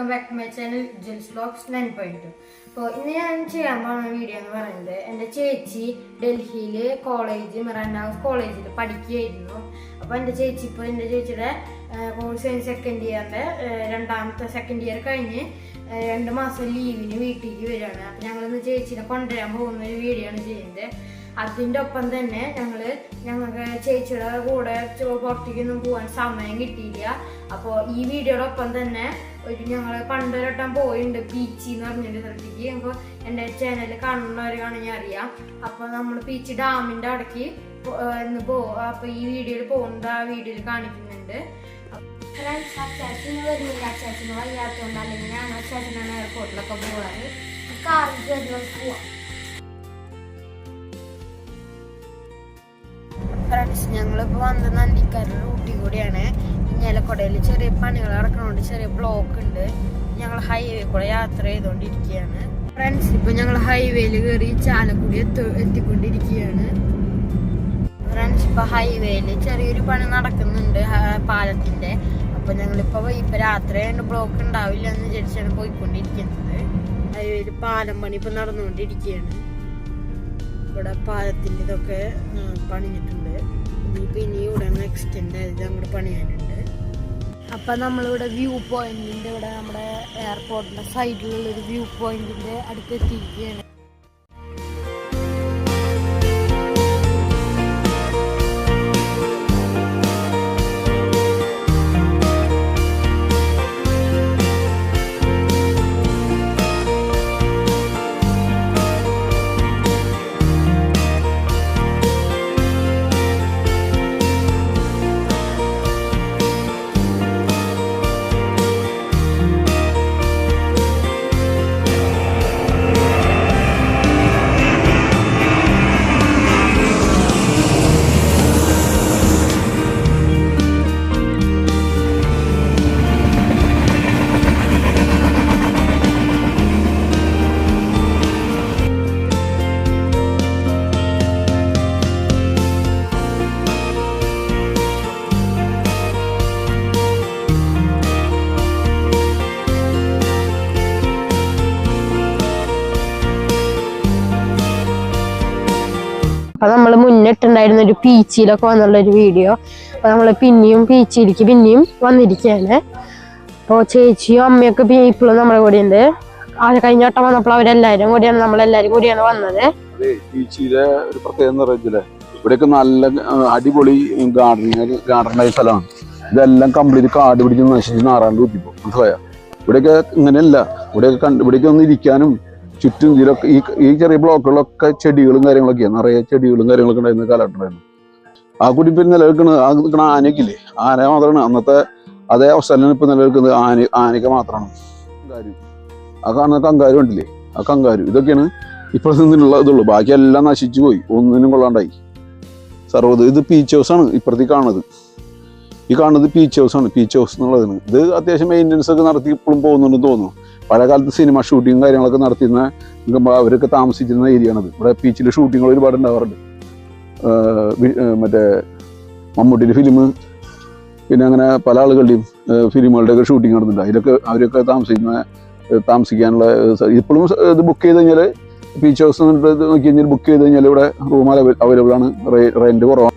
Welcome back to my channel Jils blogs nine point അപ്പോൾ ഇന്ന് ഞാൻ ചെയ്യാൻ പോകുന്ന വീഡിയോ എന്ന് പറയുന്നത് എന്റെ ചേച്ചി ഡൽഹിയിൽ കോളേജ് മിറാൻഡ് ഹൗസ് കോളേജിൽ പഠിക്കുകയായിരുന്നു. അപ്പോൾ എന്റെ ചേച്ചി ഇപ്പോൾ എന്റെ ചേച്ചിയുടെ കോഴ്സ് കഴിഞ്ഞ് സെക്കൻഡ് ഇയറിന്റെ രണ്ടാമത്തെ സെക്കൻഡ് ഇയർ കഴിഞ്ഞ് രണ്ട് മാസം ലീവിന് വീട്ടിലേക്ക് വരികയാണ്. അപ്പോൾ ഞങ്ങളിന്ന് ചേച്ചീനെ കൊണ്ടുവരാൻ പോകുന്ന ഒരു വീഡിയോ ആണ് ചെയ്യുന്നത്. അതിന്റെ ഒപ്പം തന്നെ ഞങ്ങൾ ഞങ്ങൾക്ക് ചേച്ചിയുടെ കൂടെ പുറത്തേക്കൊന്നും പോകാൻ സമയം കിട്ടിയില്ല. അപ്പോൾ ഈ വീഡിയോയുടെ ഒപ്പം തന്നെ ഒരു ഞങ്ങൾ പണ്ടൊരട്ടം പോയിട്ടുണ്ട് ബീച്ച് എന്ന് പറഞ്ഞൊരു സ്ഥലത്തേക്ക്. അപ്പോൾ എന്റെ ചാനൽ കാണുന്നവരാണെങ്കിൽ അറിയാം. അപ്പോൾ നമ്മൾ ബീച്ച് ഡാമിന്റെ അവിടേക്ക് പോ- ഇന്ന് പോകും അപ്പോൾ ഈ വീഡിയോയിൽ പോകുന്നത് ആ വീഡിയോയിൽ കാണിക്കുന്നുണ്ട്. ഫ്രണ്ട്സ് വരുന്നില്ല. അച്ചാച്ചന് വയ്യാത്തതുകൊണ്ട് അല്ലെങ്കിൽ ഞാൻ അച്ചാച്ചനാണ് എയർപോർട്ടിലൊക്കെ പോകാറ് കാറിൽ നമുക്ക് പോവാം. ഫ്രണ്ട്സ് ഞങ്ങളിപ്പോൾ വന്ന നന്ദിക്കാരുടെ റൂട്ടിൽ കൂടിയാണ്. ഇഞ്ഞലക്കൊടയിൽ ചെറിയ പണികൾ നടക്കണോണ്ട് ചെറിയ ബ്ലോക്ക് ഉണ്ട്. ഞങ്ങൾ ഹൈവേ കൂടെ യാത്ര ചെയ്തുകൊണ്ടിരിക്കുകയാണ് ഫ്രണ്ട്സ് ഇപ്പോൾ ഞങ്ങൾ ഹൈവേയിൽ കയറി ചാലക്കുടി എത്തു എത്തിക്കൊണ്ടിരിക്കുകയാണ് ഫ്രണ്ട്സ് ഇപ്പൊ ഹൈവേയിൽ ചെറിയൊരു പണി നടക്കുന്നുണ്ട് പാലത്തിന്റെ. പാലത്തിന്റെ അപ്പൊ ഞങ്ങളിപ്പോ ഇപ്പൊ രാത്രി ആയതുകൊണ്ട് ബ്ലോക്ക് ഉണ്ടാവില്ല എന്ന് വിചാരിച്ചാണ് പോയിക്കൊണ്ടിരിക്കുന്നത്. ഹൈവേയിൽ പാലം പണി ഇപ്പൊ നടന്നുകൊണ്ടിരിക്കുകയാണ് ഇവിടെ പാലത്തിന്റെ ഇതൊക്കെ പണിഞ്ഞിട്ടുണ്ട്. ഇനിയിപ്പോൾ ഇനി ഇവിടെ എക്സ്റ്റെൻഡ് ആയത് അങ്ങോട്ട് പണിയാനുണ്ട്. അപ്പം നമ്മളിവിടെ വ്യൂ പോയിന്റിന്റെ ഇവിടെ നമ്മുടെ എയർപോർട്ടിന്റെ സൈഡിലുള്ള ഒരു വ്യൂ പോയിന്റിന്റെ അടുത്ത് എത്തിയിരിക്കുകയാണ് നമ്മൾ മുന്നിട്ടുണ്ടായിരുന്ന ഒരു പീച്ചിയിലൊക്കെ വന്നുള്ള ഒരു വീഡിയോ. അപ്പൊ നമ്മൾ പിന്നെയും പീച്ചിയിലേക്ക് പിന്നെയും വന്നിരിക്കുകയാണ്. അപ്പോൾ ചേച്ചിയും അമ്മയൊക്കെ ഇപ്പോഴും നമ്മുടെ കൂടെ ഉണ്ട് ആ കഴിഞ്ഞ വട്ടം വന്നപ്പോൾ അവരെല്ലാരും കൂടിയാണ് നമ്മളെല്ലാരും കൂടിയാണ് വന്നത്. ബീച്ചിലെ ഒരു പ്രത്യേകത പറയുന്നത് ഇവിടെയൊക്കെ നല്ല അടിപൊളി ഗാർഡനിങ് ഗാർഡനായ സ്ഥലമാണ്. ഇതെല്ലാം കംപ്ലീറ്റ് കാട് പിടിച്ച് നശിച്ച് നാറാണ്ട് കുത്തിപ്പോ മനസ്സിലായോ? ഇവിടെയൊക്കെ ഇങ്ങനെയല്ല. ഇവിടെയൊക്കെ കണ്ട് ഇവിടേക്ക് ഒന്ന് ഇരിക്കാനും ചുറ്റും ഇതിലൊക്കെ ഈ ഈ ചെറിയ ബ്ലോക്കുകളൊക്കെ ചെടികളും കാര്യങ്ങളൊക്കെയാണ് നിറയെ ചെടികളും കാര്യങ്ങളൊക്കെ ഉണ്ടായിരുന്ന കാലഘട്ടമായിരുന്നു. ആ കുടി പിന്നെ നിലനിൽക്കുന്നത് ആ നിൽക്കുന്ന ആനയ്ക്കില്ലേ? ആന മാത്രമാണ്. അന്നത്തെ അതേ അവസ്ഥയിലാണ് ഇപ്പം നിലനിൽക്കുന്നത്. ആന ആനയ്ക്ക് മാത്രമാണ്. കാര്യം ആ കാണുന്ന കങ്കാരും ഉണ്ടല്ലേ ആ കങ്കാരും. ഇതൊക്കെയാണ് ഇപ്പോഴത്തെ നിന്നുള്ള ഇതുള്ളൂ. ബാക്കിയെല്ലാം നശിച്ചു പോയി. ഒന്നിനും കൊള്ളാണ്ടായി. സർവത് ഇത് പീച്ച് ഹൗസ് ആണ് ഇപ്പുറത്തേക്ക് കാണുന്നത്. ഈ കാണുന്നത് പീച്ച് ആണ്. പീച്ച് ഹൗസ് എന്നുള്ളതാണ് ഇത് അത്യാവശ്യം മെയിന്റനൻസ് ഒക്കെ നടത്തി ഇപ്പോഴും പോകുന്നുണ്ടെന്ന് തോന്നുന്നു. പഴയ കാലത്ത് സിനിമ ഷൂട്ടിങ്ങും കാര്യങ്ങളൊക്കെ നടത്തിയിരുന്ന അവരൊക്കെ താമസിച്ചിരുന്ന ഏരിയ ആണത്. ഇവിടെ പീച്ചിൽ ഷൂട്ടിങ്ങൾ ഒരുപാട് ഉണ്ടാവാറുണ്ട്. മറ്റേ മമ്മൂട്ടിന്റെ ഫിലിം പിന്നെ അങ്ങനെ പല ആളുകളുടെയും ഫിലിമുകളുടെയൊക്കെ ഷൂട്ടിംഗ് നടന്നിട്ടുണ്ട്. അതിലൊക്കെ അവരൊക്കെ താമസിക്കുന്ന താമസിക്കാനുള്ള ഇപ്പോഴും ഇത് ബുക്ക് ചെയ്ത് കഴിഞ്ഞാൽ ബീച്ച് ഹൗസ് നോക്കി കഴിഞ്ഞാൽ ബുക്ക് ചെയ്ത് കഴിഞ്ഞാൽ ഇവിടെ റൂം അവൈലബിൾ ആണ്. റെന്റ് കുറവാണ്.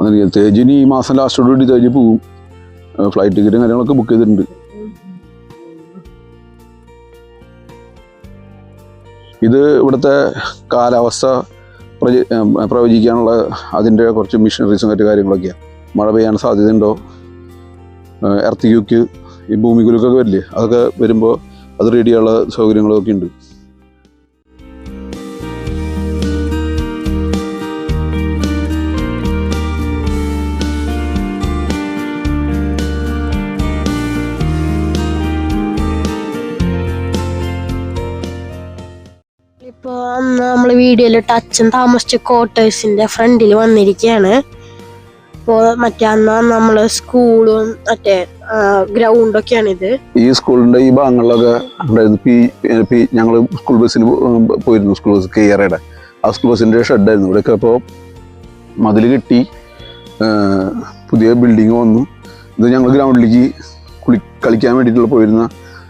അതിന് തേജിന് ഈ മാസം ലാസ്റ്റോട് കൂടി തേജ് പോവും. ഫ്ലൈറ്റ് ടിക്കറ്റും കാര്യങ്ങളൊക്കെ ബുക്ക് ചെയ്തിട്ടുണ്ട്. ഇത് ഇവിടുത്തെ കാലാവസ്ഥ പ്രവചിക്കാനുള്ള അതിന്റെ കുറച്ച് മിഷനറീസും മറ്റു കാര്യങ്ങളൊക്കെയാണ് മഴ പെയ്യാൻ സാധ്യതയുണ്ടോ? എർത്ത് ക്യൂക്ക് ഈ ഭൂമിക്കുലുക്കൊക്കെ വരില്ലേ? അതൊക്കെ വരുമ്പോൾ അത് റെഡിയുള്ള സൗകര്യങ്ങളൊക്കെ ഉണ്ട്. വീഡിയോയിലിട്ട് അച്ഛൻ താമസിച്ച ക്വാർട്ടേഴ്സിന്റെ ഫ്രണ്ടിൽ വന്നിരിക്കുകയാണ്. അപ്പോൾ മറ്റേ അന്ന് നമ്മൾ സ്കൂളും മറ്റേ ഗ്രൗണ്ടൊക്കെയാണ് ഇത്. ഈ സ്കൂളിന്റെ ഈ ഭാഗങ്ങളിലൊക്കെ ഉണ്ടായിരുന്നു പി പി ഞങ്ങൾ സ്കൂൾ ബസ്സിൽ പോയിരുന്നു സ്കൂൾ ബസ് കെയറയുടെ ആ സ്കൂൾ ബസ്സിന്റെ ഷെഡായിരുന്നു ഇവിടെയൊക്കെ ഇപ്പോൾ മതിൽ കെട്ടി പുതിയ ബിൽഡിങ് വന്നു. ഇത് ഞങ്ങൾ ഗ്രൗണ്ടിലേക്ക് കുളി കളിക്കാൻ വേണ്ടിയിട്ടുള്ള പോയിരുന്ന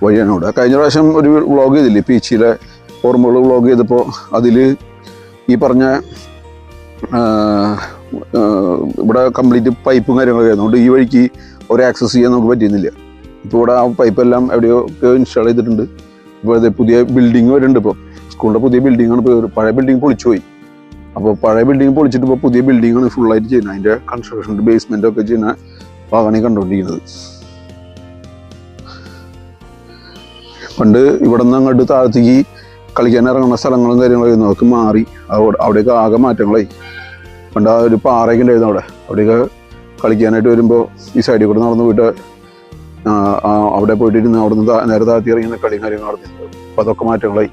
വഴിയാണ് ഇവിടെ കഴിഞ്ഞ പ്രാവശ്യം ഒരു വ്ളോഗ് ചെയ്തില്ലേ? പീച്ചിയിലെ ഓർമ്മകൾ വ്ലോഗ് ചെയ്തപ്പോൾ അതിൽ ഈ പറഞ്ഞ ഇവിടെ കംപ്ലീറ്റ് പൈപ്പും കാര്യങ്ങളൊക്കെ ആയിരുന്നു. ഈ വഴിക്ക് ഒരു ആക്സസ് ചെയ്യാൻ നമുക്ക് പറ്റുന്നില്ല ഇപ്പോൾ ഇവിടെ ആ പൈപ്പെല്ലാം എവിടെയൊക്കെ എവിടെയോ ഇൻസ്റ്റാൾ ചെയ്തിട്ടുണ്ട്. ഇപ്പോൾ പുതിയ ബിൽഡിംഗ് വരുന്നുണ്ട് ഇപ്പോൾ സ്കൂളിന്റെ പുതിയ ബിൽഡിംഗ് ആണ് ഇപ്പോൾ പഴയ ബിൽഡിംഗ് പൊളിച്ചു പോയി അപ്പോൾ പഴയ ബിൽഡിംഗ് പൊളിച്ചിട്ട് ഇപ്പോൾ പുതിയ ബിൽഡിംഗ് ആണ് ഫുള്ളായിട്ട് ചെയ്യുന്നത്. അതിന്റെ കൺസ്ട്രക്ഷന്റെ ബേസ്മെന്റ് ഒക്കെ ചെയ്യുന്ന ഭാഗമാണ് കണ്ടുകൊണ്ടിരിക്കുന്നത്. പണ്ട് ഇവിടെ നിന്ന് അങ്ങോട്ട് താഴത്തേക്ക് കളിക്കാൻ ഇറങ്ങുന്ന സ്ഥലങ്ങളും കാര്യങ്ങളൊക്കെ നോക്കി മാറി. അവിടെ അവിടെയൊക്കെ ആകെ മാറ്റങ്ങളായി. പണ്ട് ആ ഒരു പാറയൊക്കെ ഉണ്ടായിരുന്നു അവിടെ. അവിടെയൊക്കെ കളിക്കാനായിട്ട് വരുമ്പോൾ ഈ സൈഡിൽ കൂടെ നടന്ന് പോയിട്ട് അവിടെ പോയിട്ടിരുന്ന് അവിടെ നിന്ന് നേരെ താഴ്ത്തി ഇറങ്ങുന്ന കളിയും കാര്യങ്ങളും നടന്നിട്ടുണ്ട് അപ്പോൾ അതൊക്കെ മാറ്റങ്ങളായി.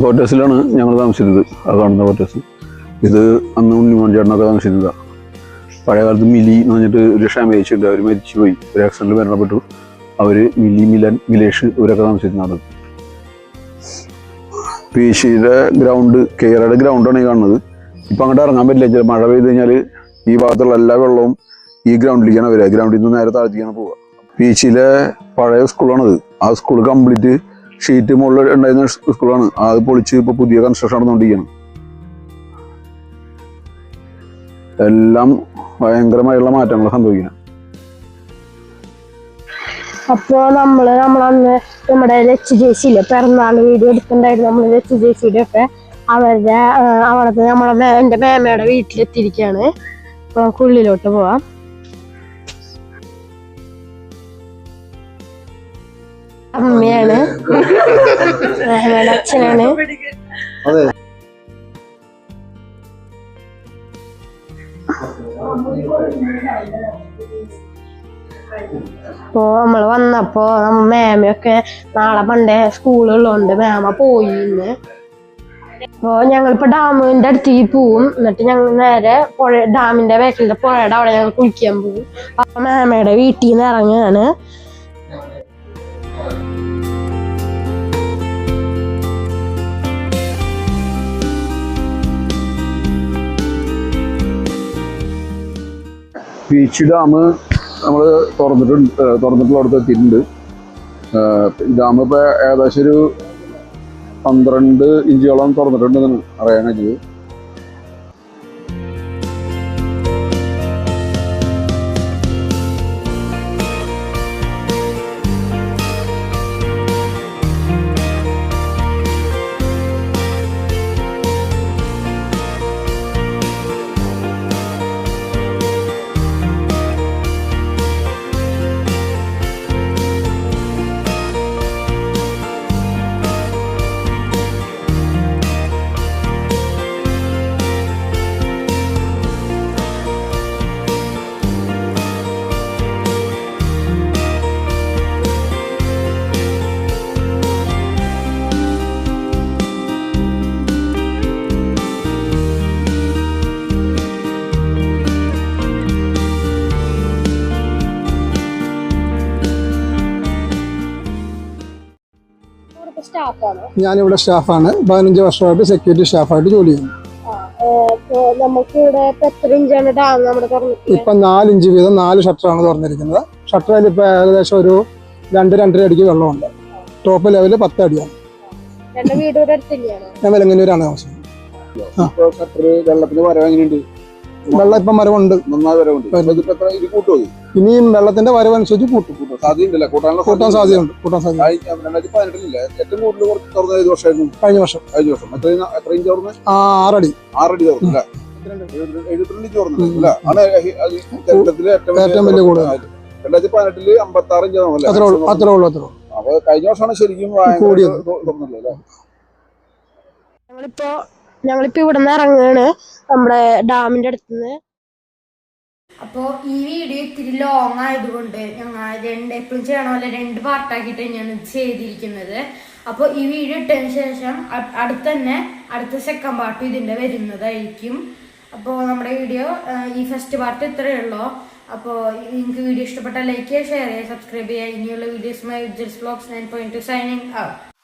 ക്വാർട്ടേഴ്സിലാണ് ഞങ്ങൾ താമസിച്ചിരുന്നത് അത് കാണുന്ന ക്വാർട്ടേഴ്സ് ഇത് അന്ന് ഉണ്ണിമോൻ താമസിച്ചിരുന്നതാണ് പഴയ കാലത്ത് മിലി എന്ന് പറഞ്ഞിട്ട് ഒരു ക്ഷമയിച്ചുണ്ട് അവർ മരിച്ചുപോയി. ഒരു ആക്സിഡന്റിൽ മരണപ്പെട്ടു. അവർ മിലി മിലൻ മിലേഷ് ഇവരൊക്കെ താമസിച്ചിരുന്നതാണ് പീശിയുടെ ഗ്രൗണ്ട് കേരളയുടെ ഗ്രൗണ്ടാണ് ഈ കാണുന്നത്. ഇപ്പം അങ്ങോട്ട് ഇറങ്ങാൻ പറ്റില്ല. ചില മഴ പെയ്ത് കഴിഞ്ഞാൽ ഈ ഭാഗത്തുള്ള എല്ലാ വെള്ളവും ഈ ഗ്രൗണ്ടിലേക്കാണ് വരിക. ഗ്രൗണ്ടിൽ നിന്ന് നേരെ താഴത്തേക്കാണ് പോവുക. പീച്ചിലെ പഴയ സ്കൂളാണത് ആ സ്കൂൾ കംപ്ലീറ്റ് ഷീറ്റ് മുകളിൽ ഉണ്ടായിരുന്ന സ്കൂളാണ് അത് പൊളിച്ച് ഇപ്പോൾ പുതിയ കൺസ്ട്രക്ഷൻ നടന്നുകൊണ്ടിരിക്കുകയാണ്. എല്ലാം ഭയങ്കരമായുള്ള മാറ്റങ്ങൾ സംഭവിക്കുന്നത്. അപ്പോ നമ്മൾ നമ്മളന്ന് നമ്മുടെ ലച്ച് ചേച്ചിയില്ലേ പിറന്നാൾ വീഡിയോ എടുത്തിട്ടുണ്ടായിരുന്നു നമ്മൾ ലച്ച് ചേച്ചിയുടെ ഒക്കെ. അവരുടെ അവിടുത്തെ നമ്മളെ എന്റെ മേമയുടെ വീട്ടിലെത്തിയിരിക്കാണ്. അപ്പൊ നമുക്ക് ഉള്ളിലോട്ട് പോവാം. അമ്മയാണ്. മേമയുടെ അച്ഛനാണ്. അപ്പോ നമ്മൾ വന്നപ്പോ നമ്മ മാമയൊക്കെ നാളെ പണ്ടേ സ്കൂളുള്ളതുകൊണ്ട് മാമ പോയി അപ്പോ ഞങ്ങളിപ്പോ ഡാമിന്റെ അടുത്തേക്ക് പോവും. എന്നിട്ട് ഞങ്ങൾ നേരെ പുഴ ഡാമിന്റെ ബാക്കിലത്തെ പുഴയുടെ അവിടെ ഞങ്ങൾ കുളിക്കാൻ പോകും അപ്പൊ മാമയുടെ വീട്ടിൽ നിന്ന് ഇറങ്ങുകയാണ് ബീച്ച് ഡാം നമ്മൾ തുറന്നിട്ടുണ്ട് തുറന്നിട്ടുള്ള അടുത്ത് എത്തിയിട്ടുണ്ട്. ഡാം ഇപ്പോൾ ഏകദേശം ഒരു പന്ത്രണ്ട് ഇഞ്ചോളം തുറന്നിട്ടുണ്ടെന്ന് കഴിഞ്ഞത്. ഞാനിവിടെ സ്റ്റാഫാണ്. പതിനഞ്ച് വർഷമായിട്ട് സെക്യൂരിറ്റി സ്റ്റാഫായിട്ട് ജോലി ചെയ്യുന്നു. നമുക്ക് ഇവിടെ ഇപ്പൊ എത്ര ഇഞ്ചാണ് ഡാം നമ്മുടെ തുറന്നിട്ട് ഇപ്പൊ നാല് ഇഞ്ച് വീതം നാല് ഷട്ടറാണ് തുറന്നിരിക്കുന്നത്. ഷട്ടറിൽ ഇപ്പൊ ഏകദേശം ഒരു രണ്ട് രണ്ടര അടിക്ക് വെള്ളമുണ്ട്. ടോപ്പ് ലെവൽ പത്ത് അടിയാണ്. ഞാൻ വെലങ്ങന്നൂരാണ് താമസിക്കുന്നത്. വെള്ളത്തിന് വരവ് എങ്ങനെയുണ്ട്? വെള്ളം ഇപ്പം മരവുണ്ട് നന്നായി വരവുണ്ട്. ഇത് കൂട്ടുമോ? ഇനിയും വെള്ളത്തിന്റെ വരവനുസരിച്ച് കൂട്ടും. കൂട്ടും സാധ്യതയുണ്ടല്ലേ? കൂട്ടാനുള്ള കൂട്ടാൻ സാധ്യതയുണ്ട്? കൂട്ടാൻ സാധ്യത കഴിഞ്ഞ രണ്ടായിരത്തി പതിനെട്ടിലില്ലേ? ഏറ്റവും കൂടുതൽ കുറച്ച് തുറന്ന ഏത് വർഷമായിരുന്നു. കഴിഞ്ഞ വർഷം. കഴിഞ്ഞ വർഷം. എത്ര എത്ര ഇഞ്ച് തുറന്ന്? ആ ആറടി. ആറടി തുറന്നു അല്ലേ എഴുപത്തിരണ്ട് ഇഞ്ച് തുറന്നു അല്ലേ? ആണ് അത് ചരിത്രത്തിലെ ഏറ്റവും വലിയ കൂടുതൽ. രണ്ടായിരത്തി പതിനെട്ടിൽ അമ്പത്തി ആറ് ഇഞ്ച് തുറന്നു അത്രേ ഉള്ളൂ അത്രേ ഉള്ളൂ അത്രേ ഉള്ളൂ. അപ്പൊ കഴിഞ്ഞ വർഷമാണ് ശരിക്കും കൂടിയത്. അല്ലേ? ഞങ്ങളിപ്പോ ഞങ്ങളിപ്പോ ഇവിടെ നിന്ന് ഇറങ്ങുകയാണ് നമ്മുടെ ഡാമിന്റെ അടുത്തുനിന്ന് അപ്പോൾ ഈ വീഡിയോ ഇത്തിരി ലോങ് ആയതുകൊണ്ട് ഞങ്ങൾ രണ്ട് എപ്പോഴും ചെയ്യണ പോലെ രണ്ട് പാർട്ടാക്കിയിട്ട് തന്നെയാണ് ചെയ്തിരിക്കുന്നത്. അപ്പോൾ ഈ വീഡിയോ ഇട്ടതിന് ശേഷം അടുത്ത തന്നെ അടുത്ത സെക്കൻഡ് പാർട്ട് ഇതിന്റെ വരുന്നതായിരിക്കും. അപ്പോൾ നമ്മുടെ വീഡിയോ ഈ ഫസ്റ്റ് പാർട്ട് ഇത്രയേ ഉള്ളൂ. അപ്പോൾ നിങ്ങൾക്ക് വീഡിയോ ഇഷ്ടപ്പെട്ട ലൈക്ക് ചെയ്യുക ഷെയർ ചെയ്യുക സബ്സ്ക്രൈബ് ചെയ്യുക. ഇനിയുള്ള വീഡിയോസുമായി just blogs nine point two signing ആവും